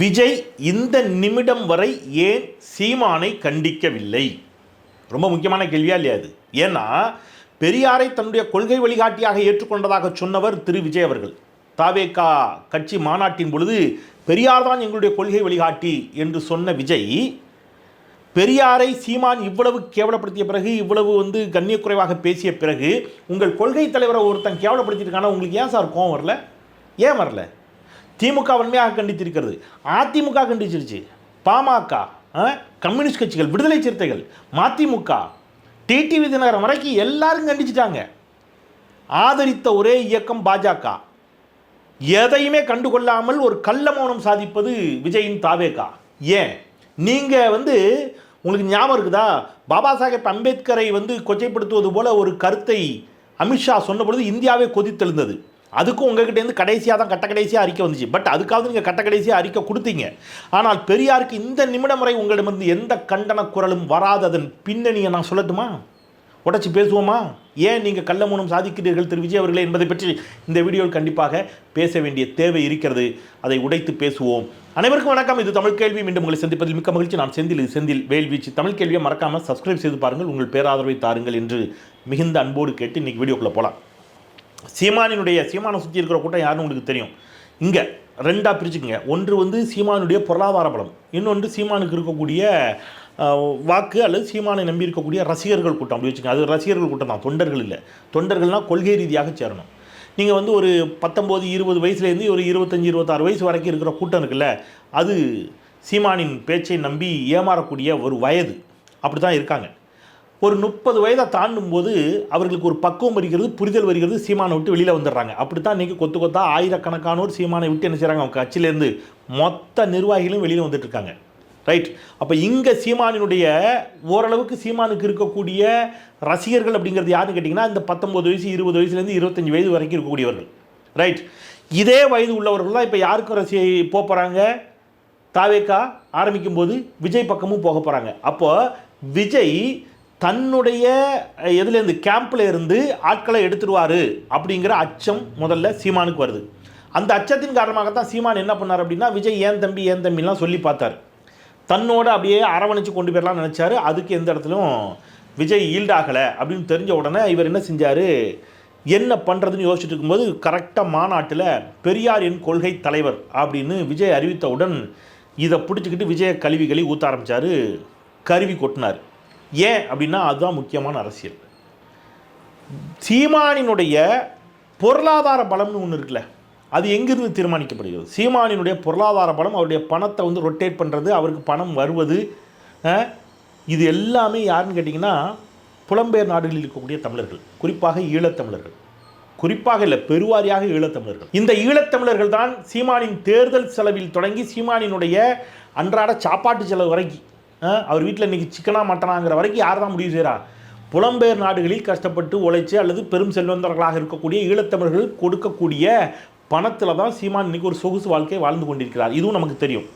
விஜய் இந்த நிமிடம் வரை ஏன் சீமானை கண்டிக்கவில்லை? ரொம்ப முக்கியமான கேள்வியா இல்லையா அது ஏன்னா பெரியாரை தன்னுடைய கொள்கை வழிகாட்டியாக ஏற்றுக்கொண்டதாக சொன்னவர் திரு. விஜய் அவர்கள். தாவேகா கட்சி மாநாட்டின் பொழுது பெரியார் தான் எங்களுடைய கொள்கை வழிகாட்டி என்று சொன்ன விஜய் பெரியாரை சீமான் இவ்வளவு கேவலப்படுத்திய பிறகு இவ்வளவு வந்து கண்ணியக்குறைவாக பேசிய பிறகு உங்கள் கொள்கை தலைவரை ஒருத்தன் கேவலப்படுத்தியிருக்கானா உங்களுக்கு ஏன் சார் கோவம் வரல? ஏன் வரல? திமுக வன்மையாக கண்டித்திருக்கிறது. அதிமுக கண்டிச்சிருச்சு. பாமக ஆ, கம்யூனிஸ்ட் கட்சிகள் விடுதலை சிறுத்தைகள் மதிமுக டிடிவி தினகரன் வரைக்கும் எல்லாரும் கண்டிச்சிட்டாங்க. ஆதரித்த ஒரே இயக்கம் பாஜக. எதையுமே கண்டுகொள்ளாமல் ஒரு கள்ள மௌனம் சாதிப்பது விஜயின் தாவேகா. ஏன்? நீங்கள் வந்து உங்களுக்கு ஞாபகம் இருக்குதா? பாபா சாஹேப் அம்பேத்கரை வந்து கொச்சைப்படுத்துவது போல ஒரு கருத்தை அமித்ஷா சொன்ன பொழுது இந்தியாவே கொதித்தெழுந்தது. அதுக்கும் உங்ககிட்டேருந்து கடைசியாக தான் கட்ட கடைசியாக அறிக்கை வந்துச்சு. பட் அதுக்காவது நீங்கள் கட்ட கடைசியாக அறிக்கை கொடுத்தீங்க. ஆனால் பெரியாருக்கு இந்த நிமிடம் வரை உங்களிடமிருந்து எந்த கண்டன குரலும் வராததன் பின்னணியை நான் சொல்லட்டுமா? உடச்சி பேசுவோமா? ஏன் நீங்கள் கள்ள மூலம் சாதிக்கிறீர்கள் திரு விஜய் அவர்களே என்பதை பற்றி இந்த வீடியோவில் கண்டிப்பாக பேச வேண்டிய தேவை இருக்கிறது. அதை உடைத்து பேசுவோம். அனைவருக்கும் வணக்கம். இது தமிழ் கேள்வி. மீண்டும் உங்களை சந்திப்பதில் மிக்க மகிழ்ச்சி. நான் செந்தில். இது செந்தில் வேல்வீச்சு. தமிழ் கேள்வியை மறக்காமல் சப்ஸ்கிரைப் செய்து பாருங்கள். உங்கள் பேராதரவை தாருங்கள் என்று மிகுந்த அன்போடு கேட்டு இன்றைக்கி வீடியோக்குள்ளே போகலாம். சீமானினுடைய சீமானை சுற்றி இருக்கிற கூட்டம் யாருன்னு உங்களுக்கு தெரியும். இங்கே ரெண்டாக பிரிச்சுக்கங்க. ஒன்று வந்து சீமானுடைய பொருளாதார பலம். இன்னொன்று சீமானுக்கு இருக்கக்கூடிய வாக்கு அல்லது சீமானை நம்பி இருக்கக்கூடிய ரசிகர்கள் கூட்டம். அப்படி வச்சுக்கோங்க. அது ரசிகர்கள் கூட்டம் தான். தொண்டர்கள் இல்லை. தொண்டர்கள்னால் கொள்கை ரீதியாக சேரணும். நீங்கள் வந்து ஒரு பத்தொம்போது இருபது வயசுலேருந்து ஒரு இருபத்தஞ்சி இருபத்தாறு வயசு வரைக்கும் இருக்கிற கூட்டம் இருக்குல்ல அது சீமானின் பேச்சை நம்பி ஏமாறக்கூடிய ஒரு வயது. அப்படி தான் இருக்காங்க. ஒரு முப்பது வயதை தாண்டும் போது அவர்களுக்கு ஒரு பக்குவம் வருகிறது புரிதல் வருகிறது சீமானை விட்டு வெளியில் வந்துடுறாங்க. அப்படி தான் இன்றைக்கி கொத்து கொத்தா ஆயிரக்கணக்கானோர் சீமானை விட்டு என்ன செய்கிறாங்க அவங்க கட்சியிலேருந்து மொத்த நிர்வாகிகளும் வெளியில் வந்துட்டு இருக்காங்க. ரைட் அப்போ இங்கே சீமானினுடைய ஓரளவுக்கு சீமானுக்கு இருக்கக்கூடிய ரசிகர்கள் அப்படிங்கிறது யாருன்னு கேட்டிங்கன்னா இந்த பத்தொம்பது வயசு இருபது வயசுலேருந்து இருபத்தஞ்சி வயது வரைக்கும் இருக்கக்கூடியவர்கள். ரைட் இதே வயது உள்ளவர்கள் தான் இப்போ யாருக்கும் ரசி போக போகிறாங்க தாவேக்கா ஆரம்பிக்கும் போது விஜய் பக்கமும் போக போகிறாங்க அப்போ விஜய் தன்னுடைய எதுலேருந்து கேம்பில் இருந்து ஆட்களை எடுத்துருவார் அப்படிங்கிற அச்சம் முதல்ல சீமானுக்கு வருது. அந்த அச்சத்தின் காரணமாக தான் சீமான் என்ன பண்ணார் அப்படின்னா விஜய் ஏன் தம்பி ஏன் தம்பிலாம் சொல்லி பார்த்தார். தன்னோட அப்படியே அரவணைச்சு கொண்டு போயிடலாம் நினச்சாரு. அதுக்கு எந்த இடத்துலையும் விஜய் ஈல்டாகலை அப்படின்னு தெரிஞ்ச உடனே இவர் என்ன செஞ்சார்? என்ன பண்ணுறதுன்னு யோசிச்சுட்டு இருக்கும்போது கரெக்டாக மாநாட்டில் பெரியார் என் கொள்கை தலைவர் அப்படின்னு விஜய் அறிவித்தவுடன் இதை பிடிச்சிக்கிட்டு விஜய கழுவி கழுவி ஊற்ற ஆரம்பித்தார் கருவி கொட்டினார். ஏன் அப்படின்னா அதுதான் முக்கியமான அரசியல். சீமானினுடைய பொருளாதார பலம்னு ஒன்று இருக்குல்ல அது எங்கிருந்து தீர்மானிக்கப்படுகிறது? சீமானினுடைய பொருளாதார பலம் அவருடைய பணத்தை வந்து ரொட்டேட் பண்ணுறது அவருக்கு பணம் வருவது இது எல்லாமே யாருன்னு கேட்டிங்கன்னா புலம்பெயர் நாடுகளில் இருக்கக்கூடிய தமிழர்கள். குறிப்பாக ஈழத்தமிழர்கள் குறிப்பாக இல்லை பெருவாரியாக ஈழத்தமிழர்கள் இந்த ஈழத்தமிழர்கள் தான் சீமானின் தேர்தல் செலவில் தொடங்கி சீமானினுடைய அன்றாட சாப்பாட்டு செலவு வரைக்கும் அவர் வீட்டில் இன்றைக்கி சிக்கனாக மட்டனாங்கிற வரைக்கும் யார் தான் முடிவு செய்கிறா புலம்பெயர் நாடுகளில் கஷ்டப்பட்டு உழைச்சி அல்லது பெரும் செல்வந்தர்களாக இருக்கக்கூடிய ஈழத்தமிழர்கள் கொடுக்கக்கூடிய பணத்தில் தான் சீமான் இன்றைக்கி ஒரு சொகுசு வாழ்க்கையை வாழ்ந்து கொண்டிருக்கிறார். இதுவும் நமக்கு தெரியும்.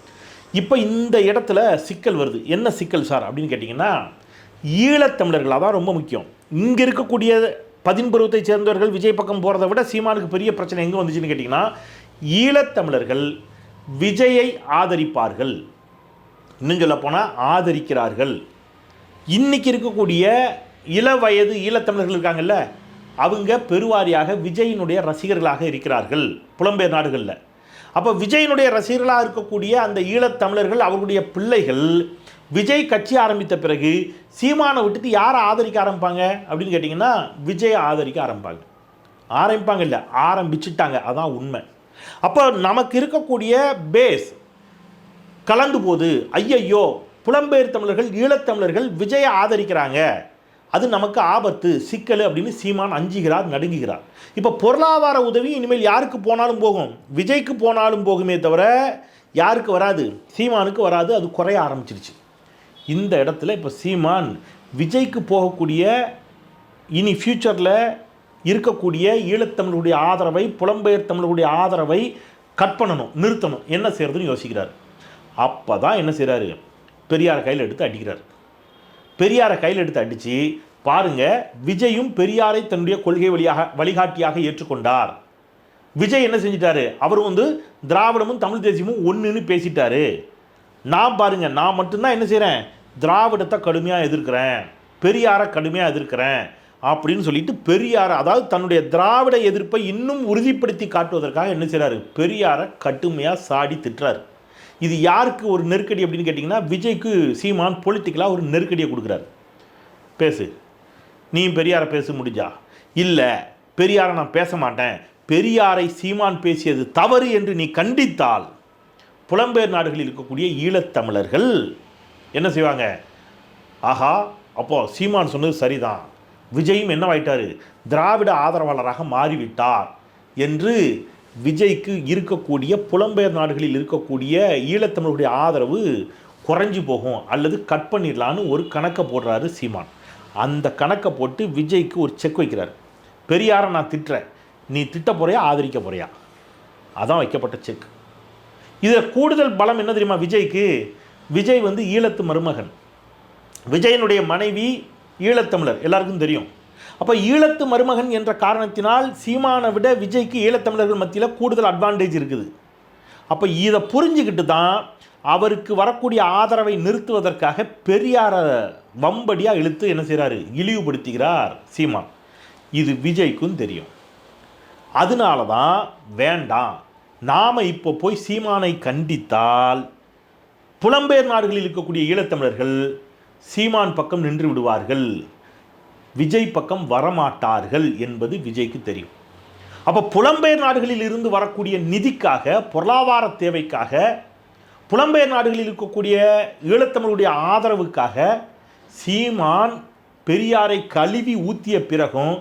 இப்போ இந்த இடத்துல சிக்கல் வருது. என்ன சிக்கல் சார் அப்படின்னு கேட்டிங்கன்னா ஈழத்தமிழர்கள் அதான் ரொம்ப முக்கியம். இங்கே இருக்கக்கூடிய பதின்பருவத்தை சேர்ந்தவர்கள் விஜய் பக்கம் போகிறத விட சீமானுக்கு பெரிய பிரச்சனை எங்கே வந்துச்சுன்னு கேட்டிங்கன்னா ஈழத்தமிழர்கள் விஜயை ஆதரிப்பார்கள். இன்னும் சொல்ல போனால் ஆதரிக்கிறார்கள். இன்னைக்கு இருக்கக்கூடிய இள வயது ஈழத்தமிழர்கள் இருக்காங்கல்ல அவங்க பெருவாரியாக விஜயினுடைய ரசிகர்களாக இருக்கிறார்கள் புலம்பெயர் நாடுகளில். அப்போ விஜயினுடைய ரசிகர்களாக இருக்கக்கூடிய அந்த ஈழத்தமிழர்கள் அவர்களுடைய பிள்ளைகள் விஜய் கட்சி ஆரம்பித்த பிறகு சீமானை விட்டுட்டு யாரை ஆதரிக்க ஆரம்பிப்பாங்க அப்படின்னு கேட்டிங்கன்னா விஜயை ஆதரிக்க ஆரம்பிப்பாங்க. ஆரம்பிப்பாங்க இல்லை ஆரம்பிச்சிட்டாங்க. அதான் உண்மை. அப்போ நமக்கு இருக்கக்கூடிய பேஸ் கலந்து போது ஐயையோ புலம்பெயர் தமிழர்கள் ஈழத்தமிழர்கள் விஜயை ஆதரிக்கிறாங்க. அது நமக்கு ஆபத்து சிக்கல் அப்படின்னு சீமான் அஞ்சுகிறார் நடுங்குகிறார். இப்போ பொருளாதார உதவி இனிமேல் யாருக்கு போனாலும் போகும்? விஜய்க்கு போனாலும் போகுமே தவிர யாருக்கு வராது? சீமானுக்கு வராது அது குறைய ஆரம்பிச்சிருச்சு. இந்த இடத்துல இப்போ சீமான் விஜய்க்கு போகக்கூடிய இனி ஃப்யூச்சரில் இருக்கக்கூடிய ஈழத்தமிழருடைய ஆதரவை புலம்பெயர் தமிழருடைய ஆதரவை கட் பண்ணணும் நிறுத்தணும். என்ன செய்கிறதுன்னு யோசிக்கிறார். அப்போ தான் என்ன செய்கிறாரு பெரியாரை கையில் எடுத்து அடிக்கிறார். பெரியாரை கையில் எடுத்து அடித்து பாருங்க விஜயும் பெரியாரை தன்னுடைய கொள்கை வழியாக வழிகாட்டியாக ஏற்றுக்கொண்டார். விஜய் என்ன செஞ்சிட்டாரு? அவர் வந்து திராவிடமும் தமிழ் தேசியமும் ஒன்றுன்னு பேசிட்டாரு. நான் பாருங்க நான் மட்டும்தான் என்ன செய்கிறேன் திராவிடத்தை கடுமையாக எதிர்க்கிறேன். பெரியாரை கடுமையாக எதிர்க்கிறேன். அப்படின்னு சொல்லிட்டு பெரியாரை அதாவது தன்னுடைய திராவிட எதிர்ப்பை இன்னும் உறுதிப்படுத்தி காட்டுவதற்காக என்ன செய்கிறாரு பெரியாரை கடுமையாக சாடி திட்டுறாரு. இது யாருக்கு ஒரு நெருக்கடி அப்படின்னு கேட்டிங்கன்னா விஜய்க்கு சீமான் பொலிட்டிக்கலாக ஒரு நெருக்கடியை கொடுக்குறாரு. பேசு. நீ பெரியாரை பேச முடிஞ்சா? இல்லை பெரியாரை நான் பேச மாட்டேன். பெரியாரை சீமான் பேசியது தவறு என்று நீ கண்டித்தால் புலம்பெயர் நாடுகளில் இருக்கக்கூடிய ஈழத்தமிழர்கள் என்ன செய்வாங்க? ஆஹா அப்போ சீமான் சொன்னது சரிதான். விஜயும் என்னவாயிட்டார்? திராவிட ஆதரவாளராக மாறிவிட்டார் என்று விஜய்க்கு இருக்கக்கூடிய புலம்பெயர் நாடுகளில் இருக்கக்கூடிய ஈழத்தமிழர்களுடைய ஆதரவு குறைஞ்சி போகும் அல்லது கட் பண்ணிடலான்னு ஒரு கணக்கை போடுறாரு சீமான். அந்த கணக்கை போட்டு விஜய்க்கு ஒரு செக் வைக்கிறார். பெரியாரை நான் திட்டுறேன். நீ திட்ட போறியா ஆதரிக்க போறியா? அதான் வைக்கப்பட்ட செக் இதில் கூடுதல் பலம் என்ன தெரியுமா விஜய்க்கு? விஜய் வந்து ஈழத்து மருமகன். விஜயனுடைய மனைவி ஈழத்தமிழர். எல்லாருக்கும் தெரியும். அப்போ ஈழத்து மருமகன் என்ற காரணத்தினால் சீமானை விட விஜய்க்கு ஈழத்தமிழர்கள் மத்தியில் கூடுதல் அட்வான்டேஜ் இருக்குது. அப்போ இதை புரிஞ்சுக்கிட்டு தான் அவருக்கு வரக்கூடிய ஆதரவை நிறுத்துவதற்காக பெரியாரை வம்படியாக இழுத்து என்ன செய்கிறாரு இழிவுபடுத்துகிறார் சீமான். இது விஜய்க்கும் தெரியும். அதனால தான் வேண்டாம். நாம் இப்போ போய் சீமானை கண்டித்தால் புலம்பெயர் நாடுகளில் இருக்கக்கூடிய ஈழத்தமிழர்கள் சீமான் பக்கம் நின்று விடுவார்கள். விஜய் பக்கம் வரமாட்டார்கள் என்பது விஜய்க்கு தெரியும். அப்போ புலம்பெயர் நாடுகளில் இருந்து வரக்கூடிய நிதிக்காக பொருளாதார தேவைக்காக புலம்பெயர் நாடுகளில் இருக்கக்கூடிய ஈழத்தமிழுடைய ஆதரவுக்காக சீமான் பெரியாரை கழுவி ஊத்திய பிறகும்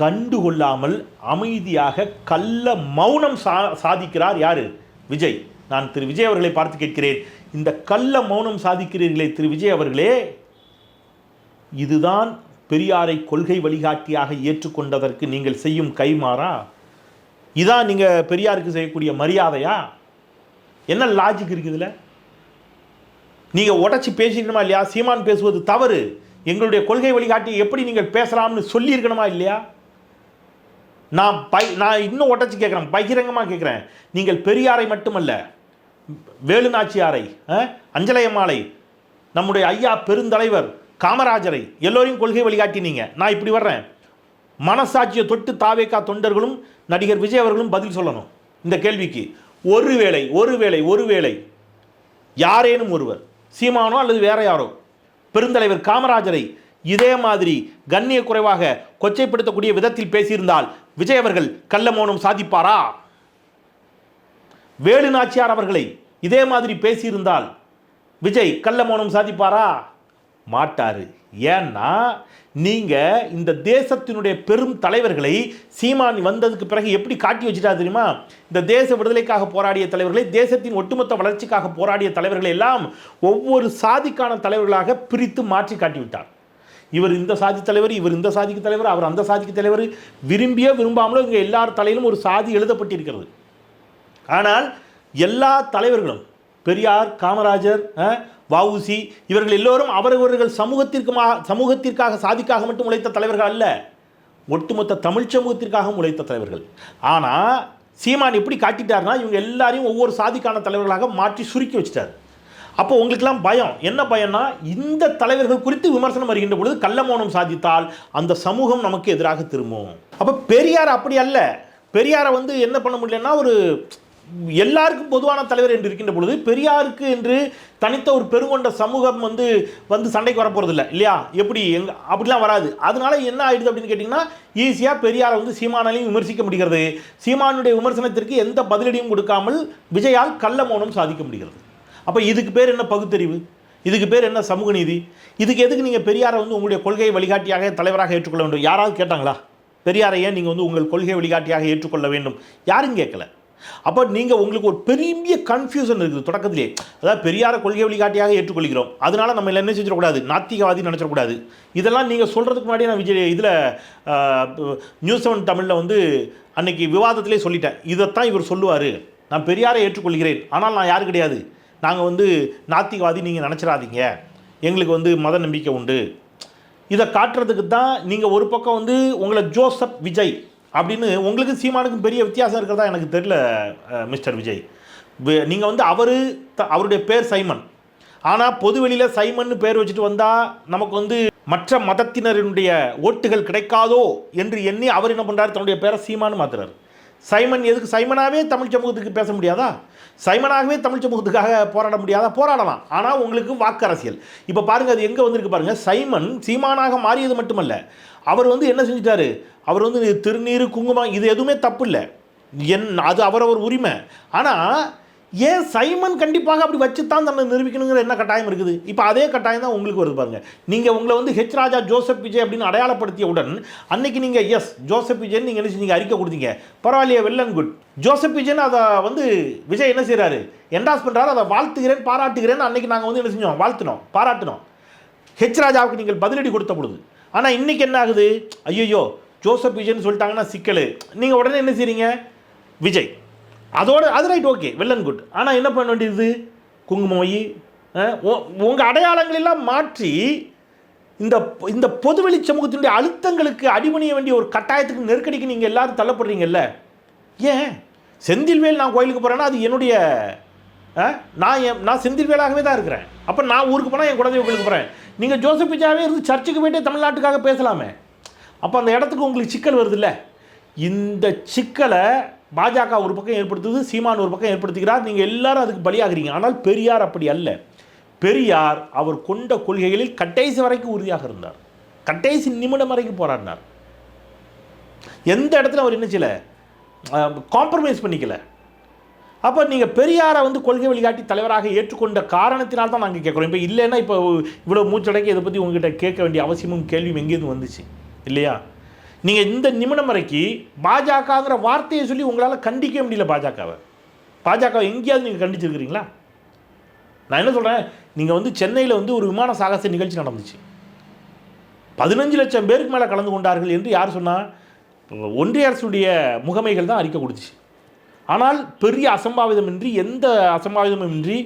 கண்டுகொள்ளாமல் அமைதியாக கள்ள மௌனம் சா சாதிக்கிறார் யார்? விஜய். நான் திரு விஜய் அவர்களை பார்த்து கேட்கிறேன். இந்த கள்ள மௌனம் சாதிக்கிறீர்களே திரு விஜய் அவர்களே இதுதான் பெரியாரை கொள்கை வழிகாட்டியாக ஏற்றுக்கொண்டதற்கு நீங்கள் செய்யும் கைமாறா இதான் நீங்கள் பெரியாருக்கு செய்யக்கூடிய மரியாதையா? என்ன லாஜிக் இருக்குது இதில்? நீங்கள் உடச்சி பேசிக்கணுமா இல்லையா? சீமான் பேசுவது தவறு. எங்களுடைய கொள்கை வழிகாட்டி எப்படி நீங்கள் பேசலாம்னு சொல்லியிருக்கணுமா இல்லையா? நான் பை நான் இன்னும் உடச்சி கேட்குறேன் பகிரங்கமாக கேட்குறேன். நீங்கள் பெரியாரை மட்டுமல்ல வேலுநாச்சியாரை அஞ்சலையம்மாளை நம்முடைய ஐயா பெருந்தலைவர் காமராஜரை எல்லோரையும் கொள்கை வழிகாட்டினீங்க. நான் இப்படி வர்றேன். மனசாட்சியை தொட்டு தாவேக்கா தொண்டர்களும் நடிகர் விஜய் அவர்களும் பதில் சொல்லணும். இந்த கேள்விக்கு ஒருவேளை ஒருவேளை ஒருவேளை யாரேனும் ஒருவர் சீமானோ அல்லது வேற யாரோ பெருந்தலைவர் காமராஜரை இதே மாதிரி கண்ணிய குறைவாக கொச்சைப்படுத்தக்கூடிய விதத்தில் பேசியிருந்தால் விஜய் அவர்கள் கள்ள மௌனம் சாதிப்பாரா? வேலு நாச்சியார் அவர்களை இதே மாதிரி பேசியிருந்தால் விஜய் கள்ள மௌனம் சாதிப்பாரா? மாட்டார். ஏன்னா நீங்கள் இந்த தேசத்தினுடைய பெரும் தலைவர்களை சீமான் வந்ததுக்கு பிறகு எப்படி காட்டி வச்சுட்டா தெரியுமா? இந்த தேச விடுதலைக்காக போராடிய தலைவர்களை தேசத்தின் ஒட்டுமொத்த வளர்ச்சிக்காக போராடிய தலைவர்களை எல்லாம் ஒவ்வொரு சாதிக்கான தலைவர்களாக பிரித்து மாற்றி காட்டிவிட்டார் இவர் இந்த சாதி தலைவர் இவர் இந்த சாதிக்கு தலைவர் அவர் அந்த சாதிக்கு தலைவர். விரும்பியோ விரும்பாமலோ இங்கே எல்லார் தலையிலும் ஒரு சாதி எழுதப்பட்டிருக்கிறது. ஆனால் எல்லா தலைவர்களும் பெரியார் காமராஜர் வவுசி இவர்கள் எல்லோரும் அவரவர்கள் சமூகத்திற்குமா சமூகத்திற்காக சாதிக்காக மட்டும் உழைத்த தலைவர்கள் அல்ல. ஒட்டுமொத்த தமிழ் சமூகத்திற்காகவும் உழைத்த தலைவர்கள். ஆனால் சீமான் எப்படி காட்டிட்டார்னா இவங்க எல்லாரையும் ஒவ்வொரு சாதிக்கான தலைவர்களாக மாற்றி சுருக்கி வச்சிட்டார். அப்போ உங்களுக்கெல்லாம் பயம். என்ன பயம்னா இந்த தலைவர்கள் குறித்து விமர்சனம் வருகின்ற பொழுது கள்ள மௌனம் சாதித்தால் அந்த சமூகம் நமக்கு எதிராக திரும்பும். அப்போ பெரியார் அப்படி அல்ல. பெரியாரை வந்து என்ன பண்ண முடியலன்னா ஒரு எல்லாருக்கும் பொதுவான தலைவர் என்று இருக்கின்ற பொழுது பெரியாருக்கு என்று தனித்த ஒரு பெருங்கொண்ட சமூகம் வந்து வந்து சண்டைக்கு வரப்போகிறது இல்லை இல்லையா? எப்படி? எங்க அப்படிலாம் வராது. அதனால என்ன ஆயிடுது அப்படின்னு கேட்டிங்கன்னா ஈஸியாக பெரியாரை வந்து சீமானாலையும் விமர்சிக்க முடிகிறது. சீமானுடைய விமர்சனத்திற்கு எந்த பதிலடியும் கொடுக்காமல் விஜயால் கள்ள மௌனம் சாதிக்க முடிகிறது. அப்போ இதுக்கு பேர் என்ன பகுத்தறிவு? இதுக்கு பேர் என்ன சமூக நீதி? இதுக்கு எதுக்கு நீங்கள் பெரியாரை வந்து உங்களுடைய கொள்கை வழிகாட்டியாக தலைவராக ஏற்றுக்கொள்ள வேண்டும்? யாராவது கேட்டாங்களா? பெரியாரை ஏன் நீங்கள் வந்து உங்கள் கொள்கை வழிகாட்டியாக ஏற்றுக்கொள்ள வேண்டும்? யாரும் கேட்கல. அப்போ நீங்கள் உங்களுக்கு ஒரு பெரிய கன்ஃபியூஷன் இருக்குது தொடக்கத்திலே. அதாவது பெரியாரை கொள்கை வழிகாட்டியாக ஏற்றுக்கொள்கிறோம். அதனால நம்ம என்ன செஞ்சிடக்கூடாது? நாத்திகவாதி நினச்சிடக்கூடாது. இதெல்லாம் நீங்கள் சொல்கிறதுக்கு முன்னாடி நான் விஜய் இதில் நியூஸ் செவன் தமிழில் வந்து அன்னைக்கு விவாதத்திலே சொல்லிட்டேன். இதைத்தான் இவர் சொல்லுவார். நான் பெரியாரை ஏற்றுக்கொள்கிறேன். ஆனால் நான் யார் கிடையாது. நாங்கள் வந்து நாத்திகவாதி நீங்கள் நினச்சிடாதீங்க. எங்களுக்கு வந்து மத நம்பிக்கை உண்டு. இதை காட்டுறதுக்கு தான் நீங்கள் ஒரு பக்கம் வந்து உங்களை ஜோசப் விஜய் அப்படின்னு உங்களுக்கு சீமானுக்கும் பெரிய வித்தியாசம் இருக்கிறதா எனக்கு தெரியல மிஸ்டர் விஜய். நீங்கள் வந்து அவர் அவருடைய பேர் சைமன். ஆனால் பொதுவெளியில் சைமன் பேர் வச்சுட்டு வந்தால் நமக்கு வந்து மற்ற மதத்தினரினுடைய ஓட்டுகள் கிடைக்காதோ என்று எண்ணி அவர் என்ன பண்ணுறாரு தன்னுடைய பேரை சீமானு மாத்துறாரு. சைமன் எதுக்கு? சைமனாகவே தமிழ் சமூகத்துக்கு பேச முடியாதா? சைமனாகவே தமிழ் சமூகத்துக்காக போராட முடியாத போராடலாம். ஆனால் உங்களுக்கு வாக்கு அரசியல். இப்போ பாருங்கள் அது எங்கே வந்திருக்கு பாருங்கள் சைமன் சீமானாக மாறியது மட்டுமல்ல. அவர் வந்து என்ன செஞ்சிட்டாரு? அவர் வந்து திருநீர் குங்குமம் இது எதுவுமே தப்பு இல்லை. என் அது அவரவர் உரிமை. ஆனால் ஏன் சைமன் கண்டிப்பாக அப்படி வச்சு தான் தன்னை நிரூபிக்கணுங்கிற என்ன கட்டாயம் இருக்குது? இப்போ அதே கட்டாயம் தான் உங்களுக்கு வருது பாருங்கள் நீங்கள் உங்களை வந்து ஹெச் ராஜா ஜோசப் விஜய் அப்படின்னு அடையாளப்படுத்திய உடன் அன்னைக்கு நீங்கள் எஸ் ஜோசப் விஜய்னு நீங்கள் என்ன நீங்கள் அறிக்கை கொடுத்தீங்க. பரவாயில்லையே வெல் அண்ட் குட் ஜோசப் விஜய்னு அதை வந்து விஜய் என்ன செய்கிறாரு என்டாஸ் பண்ணுறாரு அதை வாழ்த்துகிறேன் பாராட்டுகிறேன்னு அன்னைக்கு நாங்கள் வந்து என்ன செஞ்சோம்? வாழ்த்தினோம் பாராட்டினோம். ஹெச் ராஜாவுக்கு நீங்கள் பதிலடி கொடுத்த பொழுது. ஆனால் இன்னைக்கு என்ன ஆகுது? ஐயோ ஜோசப் விஜய்னு சொல்லிட்டாங்கன்னா சிக்கல். நீங்கள் உடனே என்ன செய்கிறீங்க விஜய். அதோட அது right okay well and good ஆனால் என்ன பண்ண வேண்டியது? குங்குமம் வை உங்கள் அடையாளங்களெல்லாம் மாற்றி இந்த இந்த பொதுவெளி சமூகத்தினுடைய அழுத்தங்களுக்கு அடிபணிய வேண்டிய ஒரு கட்டாயத்துக்கு நெருக்கடிக்கு நீங்கள் எல்லாரும் தள்ளப்படுறீங்கல்ல? ஏன்? செந்தில்வேல் நான் கோயிலுக்கு போகிறேன்னா அது என்னுடைய ஆ? நான் என் நான் செந்தில்வேலாகவே தான் இருக்கிறேன். அப்போ நான் ஊருக்கு போனால் என் குழந்தை கோயிலுக்கு போகிறேன் நீங்கள் ஜோசப் பிஜாவே இருந்து சர்ச்சுக்கு போயிட்டு தமிழ்நாட்டுக்காக பேசலாமே. அப்போ அந்த இடத்துக்கு உங்களுக்கு சிக்கல் வருதுல்ல? இந்த சிக்கலை பாஜக ஒரு பக்கம் ஏற்படுத்துது சீமான் ஒரு பக்கம் ஏற்படுத்துகிறார். நீங்கள் எல்லாரும் அதுக்கு பலியாகிறீங்க. ஆனால் பெரியார் அப்படி அல்ல. பெரியார் அவர் கொண்ட கொள்கைகளில் கடைசி வரைக்கும் உறுதியாக இருந்தார். கடைசி நிமிடம் வரைக்கும் போராடினார். எந்த இடத்துல அவர் என்ன செய்யலை? காம்ப்ரமைஸ் பண்ணிக்கல. அப்போ நீங்கள் பெரியாரை வந்து கொள்கை வழிகாட்டி தலைவராக ஏற்றுக்கொண்ட காரணத்தினால் தான் நாங்கள் கேட்குறோம். இப்போ இல்லைன்னா இப்போ இவ்வளோ மூச்சடக்கி இதை பற்றி உங்ககிட்ட கேட்க வேண்டிய அவசியமும் கேள்வியும் எங்கேருந்து வந்துச்சு. இல்லையா? நீங்கள் இந்த நிமிடம் வரைக்கும் பாஜகங்கிற வார்த்தையை சொல்லி உங்களால் கண்டிக்க முடியல பாஜகவை. பாஜக எங்கேயாவது நீங்கள் கண்டிச்சிருக்கிறீங்களா? நான் என்ன சொல்கிறேன் நீங்கள் வந்து சென்னையில் வந்து ஒரு விமான சாகச நிகழ்ச்சி நடந்துச்சு. பதினஞ்சு லட்சம் பேருக்கு மேலே கலந்து கொண்டார்கள் என்று யார் சொன்னால் ஒன்றிய அரசுடைய முகமைகள் தான் அறிக்கை கொடுத்துச்சு. ஆனால் பெரிய அசம்பாவிதமின்றி எந்த அசம்பாவிதமுமின்றி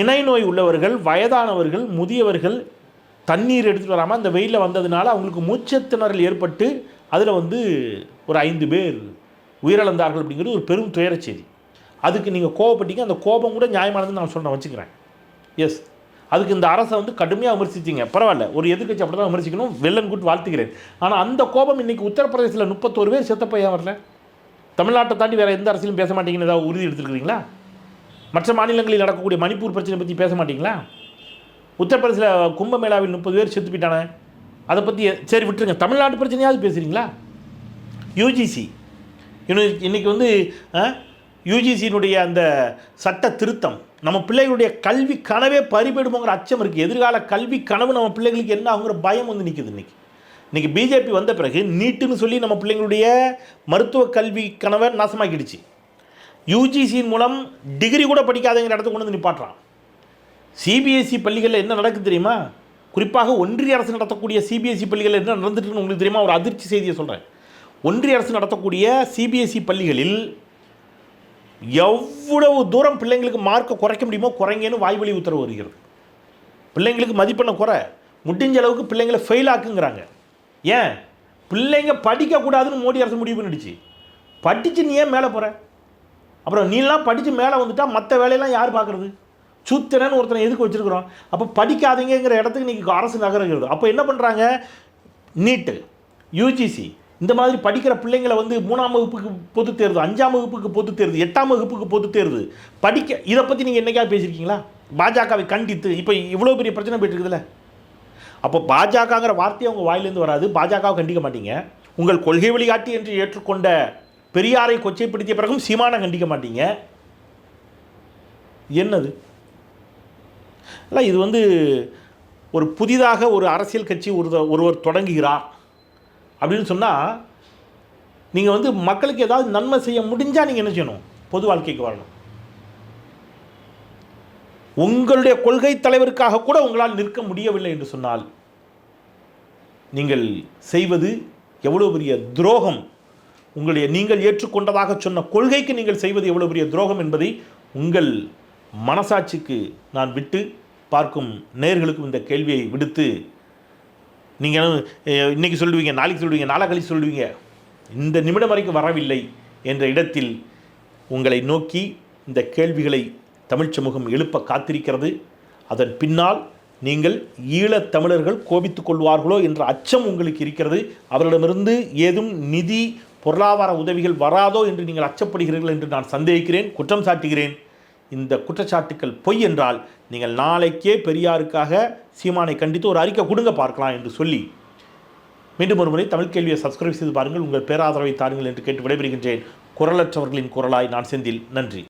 இணை நோய் உள்ளவர்கள் வயதானவர்கள் முதியவர்கள் தண்ணீர் எடுத்துகிட்டு வராமல் அந்த வெயிலில் வந்ததுனால அவங்களுக்கு மூச்சத்திணறல் ஏற்பட்டு அதில் வந்து ஒரு ஐந்து பேர் உயிரிழந்தார்கள் அப்படிங்கிறது ஒரு பெரும் துயரச் செய்தி. அதுக்கு நீங்கள் கோவப்பட்டீங்க அந்த கோபம் கூட நியாயமானதுன்னு நான் சொல்கிறேன் வச்சுக்கிறேன். எஸ் அதுக்கு இந்த அரசை வந்து கடுமையாக விமர்சிச்சிங்க. பரவாயில்ல ஒரு எதிர்கட்சி அப்படி தான் விமர்சிக்கணும் வெள்ளன் கூட்டு வாழ்த்துக்கிறேன். ஆனால் அந்த கோபம் இன்றைக்கி உத்தரப்பிரதேசத்தில் முப்பத்தோரு பேர் செத்தப்பையாக வரல தமிழ்நாட்டை தாண்டி வேறு எந்த அரசியலும் பேச மாட்டீங்கன்னு ஏதாவது உறுதி எடுத்துருக்கிறீங்களா? மற்ற மாநிலங்களில் நடக்கக்கூடிய மணிப்பூர் பிரச்சனை பற்றி பேச மாட்டீங்களா? உத்தரப்பிரதேசில் கும்பமேளாவில் முப்பது பேர் செத்து போயிட்டானே? அதை பற்றி சரி விட்டுருங்க. தமிழ்நாட்டு பிரச்சனையாவது பேசுகிறீங்களா யூஜிசி இன்னும் இன்னைக்கு வந்து யூஜிசியினுடைய அந்த சட்ட திருத்தம் நம்ம பிள்ளைகளுடைய கல்வி கனவே பறிபிடுமோங்கிற அச்சம் இருக்குது எதிர்கால கல்வி கனவு நம்ம பிள்ளைகளுக்கு என்ன ஆகுங்கிற பயம் வந்து நிற்குது இன்றைக்கி இன்றைக்கி பிஜேபி வந்த பிறகு நீட்டுன்னு சொல்லி நம்ம பிள்ளைங்களுடைய மருத்துவ கல்வி கனவை நாசமாக்கிடுச்சு. யூஜிசியின் மூலம் டிகிரி கூட படிக்காதங்கிற இடத்துக்கு கொண்டு வந்து நிப்பாட்டுறான். சிபிஎஸ்சி பள்ளிகளில் என்ன நடக்குது தெரியுமா? குறிப்பாக ஒன்றிய அரசு நடத்தக்கூடிய சிபிஎஸ்சி பள்ளிகளில் என்ன நடந்துட்டுன்னு உங்களுக்கு தெரியுமா? ஒரு அதிர்ச்சி செய்தியை சொல்கிறேன் ஒன்றிய அரசு நடத்தக்கூடிய சிபிஎஸ்சி பள்ளிகளில் எவ்வளவு தூரம் பிள்ளைங்களுக்கு மார்க்கை குறைக்க முடியுமோ குறைங்கன்னு வாய்வழி உத்தரவு வருகிறது. பிள்ளைங்களுக்கு மதிப்பெண்ணை குறை. முடிஞ்ச அளவுக்கு பிள்ளைங்களை ஃபெயில் ஆக்குங்கிறாங்க. ஏன்? பிள்ளைங்க படிக்கக்கூடாதுன்னு மோடி அரசு முடிவு பண்ணிடுச்சு. படித்து நீ ஏன் மேலே போகிற அப்புறம் நீலாம் படித்து மேலே வந்துட்டால் மற்ற வேலையெல்லாம் யார் பார்க்குறது? சுத்திரன்னு ஒருத்தனை எதுக்கு வச்சுருக்குறோம்? அப்போ படிக்காதீங்கிற இடத்துக்கு இன்றைக்கி அரசு நகருகிறது அப்போ என்ன பண்ணுறாங்க நீட்டு யூஜிசி இந்த மாதிரி படிக்கிற பிள்ளைங்களை வந்து மூணாம் வகுப்புக்கு பொது தேர்வு அஞ்சாம் வகுப்புக்கு பொது தேர்வு எட்டாம் வகுப்புக்கு பொது தேர்வு படிக்க இதை பற்றி நீங்கள் என்னைக்காவது பேசியிருக்கீங்களா? பாஜகவை கண்டித்து இப்போ இவ்வளோ பெரிய பிரச்சனை போயிட்டு இருக்குதுல்ல? அப்போ பாஜகங்கிற வார்த்தை உங்கள் வாயிலேருந்து வராது. பாஜகவை கண்டிக்க மாட்டீங்க. உங்கள் கொள்கை வழிகாட்டி என்று ஏற்றுக்கொண்ட பெரியாரை கொச்சைப்படுத்திய பிறகும் சீமானை கண்டிக்க மாட்டீங்க. என்னது? இல்லை இது வந்து ஒரு புதிதாக ஒரு அரசியல் கட்சி ஒரு ஒருவர் தொடங்குகிறார் அப்படின்னு சொன்னால் நீங்கள் வந்து மக்களுக்கு ஏதாவது நன்மை செய்ய முடிஞ்சால் நீங்கள் என்ன செய்யணும்? பொது வாழ்க்கைக்கு வரணும். உங்களுடைய கொள்கை தலைவருக்காக கூட உங்களால் நிற்க முடியவில்லை என்று சொன்னால் நீங்கள் செய்வது எவ்வளோ பெரிய துரோகம்? உங்களுடைய நீங்கள் ஏற்றுக்கொண்டதாக சொன்ன கொள்கைக்கு நீங்கள் செய்வது எவ்வளோ பெரிய துரோகம் என்பதை உங்கள் மனசாட்சிக்கு நான் விட்டு பார்க்கும் நேர்களுக்கும் இந்த கேள்வியை விடுத்து நீங்கள் இன்றைக்கி சொல்லுவீங்க நாளைக்கு சொல்லுவீங்க நாளை கழிச்சு சொல்லுவீங்க இந்த நிமிடம் வரைக்கும் வரவில்லை என்ற இடத்தில் உங்களை நோக்கி இந்த கேள்விகளை தமிழ்ச் சமூகம் எழுப்ப காத்திருக்கிறது. அதன் பின்னால் நீங்கள் ஈழத் தமிழர்கள் கோபித்துக் கொள்வார்களோ என்ற அச்சம் உங்களுக்கு இருக்கிறது. அவர்களிடமிருந்து ஏதும் நிதி பொருளாதார உதவிகள் வராதோ என்று நீங்கள் அச்சப்படுகிறீர்கள் என்று நான் சந்தேகிக்கிறேன் குற்றம் சாட்டுகிறேன். இந்த குற்றச்சாட்டுக்கள் பொய் என்றால் நீங்கள் நாளைக்கே பெரியாருக்காக சீமானை கண்டித்து ஒரு அறிக்கை கொடுங்க பார்க்கலாம் என்று சொல்லி மீண்டும் ஒரு முறை தமிழ் கேள்வியை சப்ஸ்கிரைப் செய்து பாருங்கள். உங்கள் பேராதரவை தாருங்கள் என்று கேட்டு விடைபெறுகின்றேன். குரலற்றவர்களின் குரலாய் நான் செந்தில். நன்றி.